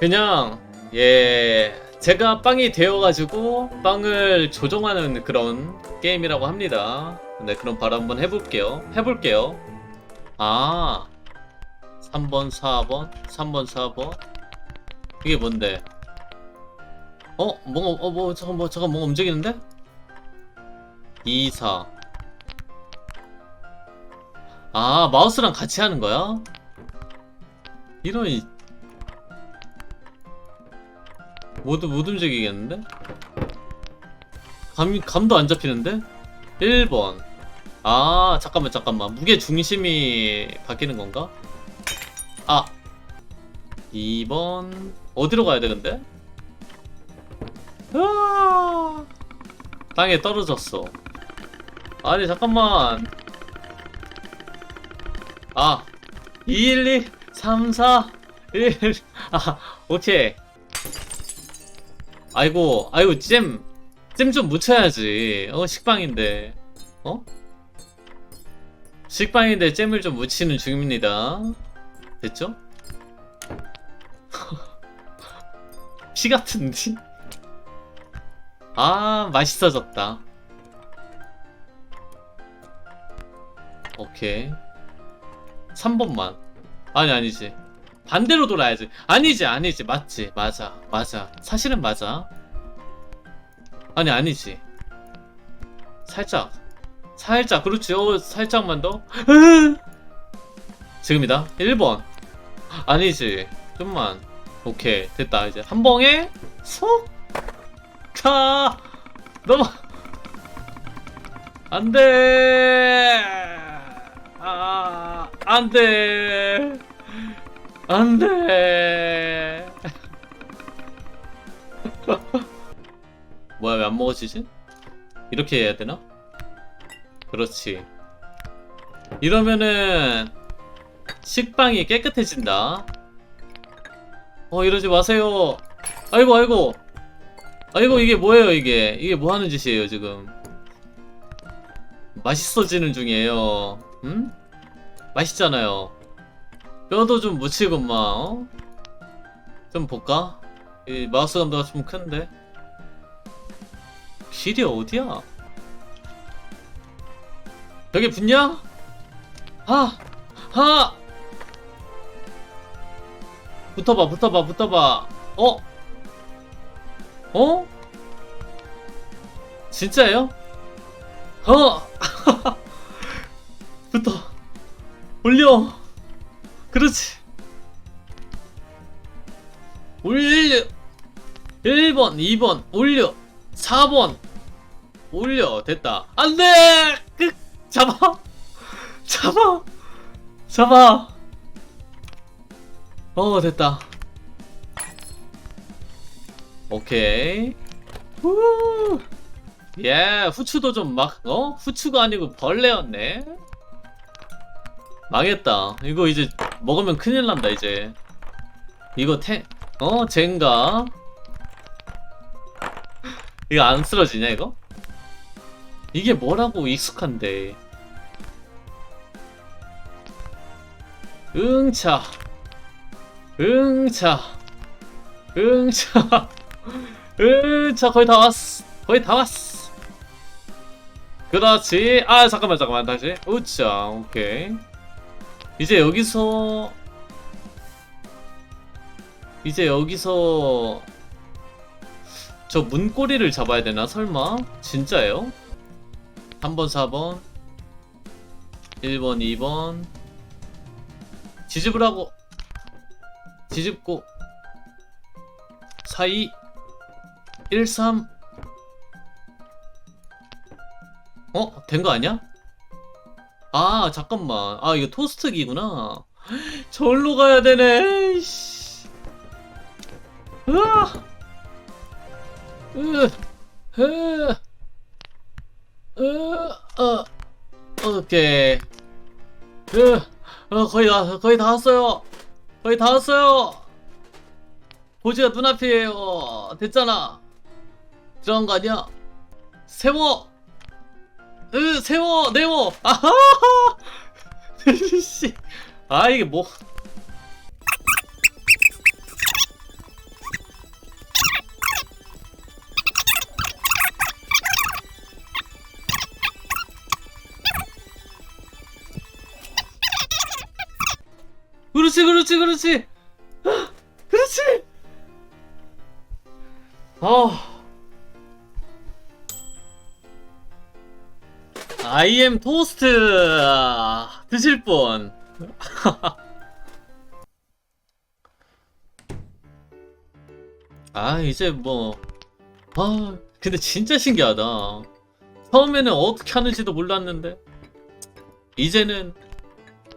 그냥 예 제가 빵이 되어가지고 빵을 조종하는 그런 게임이라고 합니다. 네 그럼 바로 한번 해볼게요. 해볼게요. 아 3번 4번 3번 4번 이게 뭔데? 어 뭔가 어 뭐 잠깐 뭐 잠깐 뭔가 움직이는데? 2 4 아 마우스랑 같이 하는 거야? 이런 못, 못 움직이겠는데? 감, 감도 안 잡히는데? 1번. 아, 잠깐만, 잠깐만. 무게 중심이 바뀌는 건가? 아. 2번. 어디로 가야 돼, 근데? 아, 땅에 떨어졌어. 아니, 잠깐만. 아. 2, 1, 2, 3, 4, 1. 아, 오케이. 아이고, 아이고, 잼, 잼 좀 묻혀야지. 어, 식빵인데. 어? 식빵인데 잼을 좀 묻히는 중입니다. 됐죠? 피 같은데? 아, 맛있어졌다. 오케이. 3번만. 아니, 아니지. 반대로 돌아야지. 아니지, 아니지. 맞지. 맞아. 맞아. 사실은 맞아. 아니, 아니지. 살짝. 살짝. 그렇지. 어, 살짝만 더. 지금이다. 1번. 아니지. 좀만. 오케이. 됐다. 이제 한 쏙! 가! 넘어! 안 돼! 아, 안 돼! 안 돼! 뭐야, 왜 안 먹어지지? 이렇게 해야 되나? 그렇지. 이러면은, 식빵이 깨끗해진다. 어, 이러지 마세요. 아이고, 아이고. 아이고, 이게 뭐예요, 이게. 이게 뭐 하는 짓이에요, 지금. 맛있어지는 중이에요. 음? 맛있잖아요. 뼈도 좀 묻히고 막 어? 좀 볼까? 이 마우스 감도가 좀 큰데 길이 어디야? 여기 붙냐? 하! 하! 붙어봐 붙어봐 붙어봐 어? 어? 진짜예요? 어! 붙어 올려 그렇지. 올려. 1번, 2번, 올려. 4번, 올려. 됐다. 안 돼! 끝! 잡아! 잡아! 잡아! 어, 됐다. 오케이. 후! 예, 후추도 좀 막, 어? 후추가 아니고 벌레였네? 망했다. 이거 이제 먹으면 큰일 난다 이제. 이거 태, 어 젠가. 이거 안 쓰러지냐 이거? 이게 뭐라고 익숙한데. 응차. 응차. 응차. 응차 거의 다 왔어. 거의 다 왔어. 그렇지. 아 잠깐만 잠깐만 다시. 우차 오케이. 이제 여기서 이제 여기서 저 문고리를 잡아야 되나 설마 진짜예요? 3번 4번 1번 2번 뒤집으라고 뒤집고 4 2 1 3 어? 된 거 아니야? 아 잠깐만. 아 이거 토스트기구나. 절로 가야 되네. 이씨. 으아. 으, 으, 으, 어, 오케이. 으, 어, 거의 다 거의 다 왔어요. 거의 다 왔어요. 보지가 눈앞이에요. 됐잖아. 들어간 거 아니야? 세워 으 세워 네워. 아하! 씨아 이게 뭐. 그렇지 그렇지 그렇지. 그렇지! 아. 아이엠 토스트 드실 분 아 이제 뭐 아 근데 진짜 신기하다 처음에는 어떻게 하는지도 몰랐는데 이제는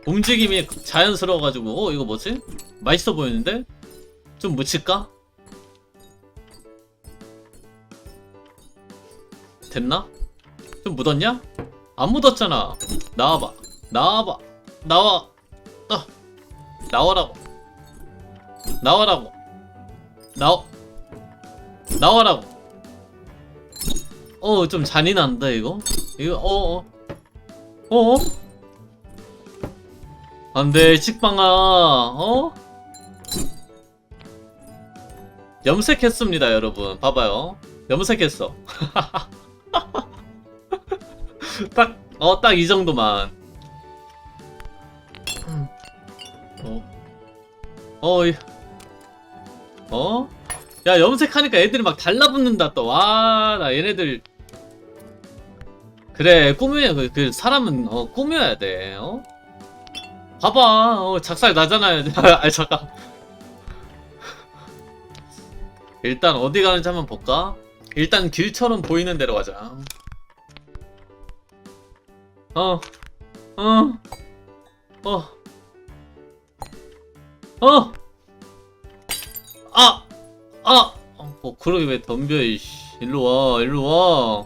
움직임이 자연스러워가지고 어 이거 뭐지? 맛있어 보이는데? 좀 묻힐까? 됐나? 좀 묻었냐? 안 묻었잖아. 나와봐. 나와봐. 나와. 나 나와라고. 나와라고. 나와. 나와라고. 어 좀 잔인한다 이거? 이거 어어 어어? 안돼 식빵아. 어? 염색했습니다 여러분. 봐봐요. 염색했어 딱 어 딱 이 정도만 음. 어? 어? 이- 어? 야 염색하니까 애들이 막 달라붙는다 또 와 나 얘네들 그래 꾸며야 그, 그 사람은 어 꾸며야 돼 어? 봐봐 어 작살 나잖아요 아 잠깐 일단 어디 가는지 한번 볼까? 일단 길처럼 보이는 데로 가자 어 어, 어, 어, 아, 아, 어, 그러게 왜 덤벼, 이씨. 일로 와, 일로 와.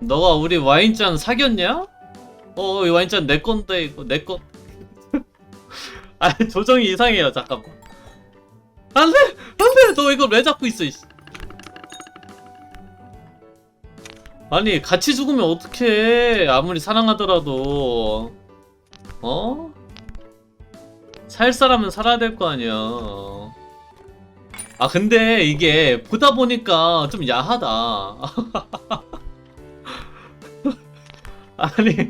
너가 우리 와인잔 사겼냐? 어, 이 와인잔 내 건데, 이거 내 건. 아, 조정이 이상해요, 잠깐만. 안 돼! 안 돼! 너 이걸 왜 잡고 있어, 이씨. 아니, 같이 죽으면 어떡해. 아무리 사랑하더라도. 어? 살 사람은 살아야 될 거 아니야. 아, 근데 이게 보다 보니까 좀 야하다. 아니,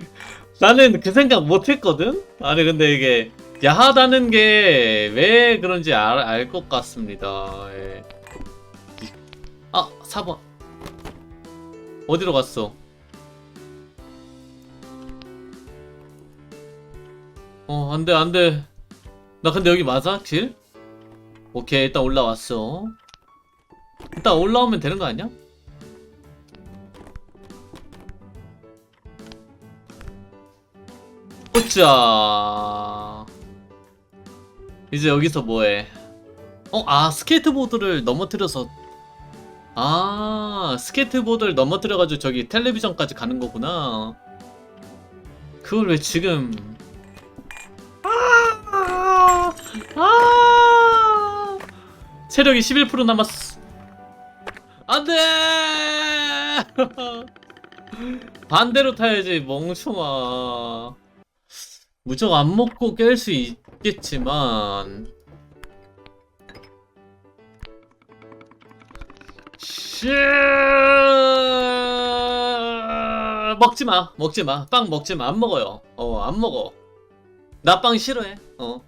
나는 그 생각 못 했거든? 아니, 근데 이게 야하다는 게 왜 그런지 알 것 같습니다. 예. 아, 4번. 어디로 갔어? 어, 안 돼, 안 돼. 나 근데 여기 맞아? 길? 오케이, 일단 올라왔어. 일단 올라오면 되는 거 아니야? 보자. 이제 여기서 뭐해? 어, 아, 스케이트보드를 넘어뜨려서. 아, 스케이트보드를 넘어뜨려가지고 저기 텔레비전까지 가는 거구나. 그걸 왜 지금. 아, 아, 체력이 11% 남았어. 안 돼! 반대로 타야지, 멍청아. 무적 안 먹고 깰 수 있겠지만. 씨 먹지 마, 먹지 마. 빵 먹지 마. 안 먹어요. 어, 안 먹어. 나 빵 싫어해. 어.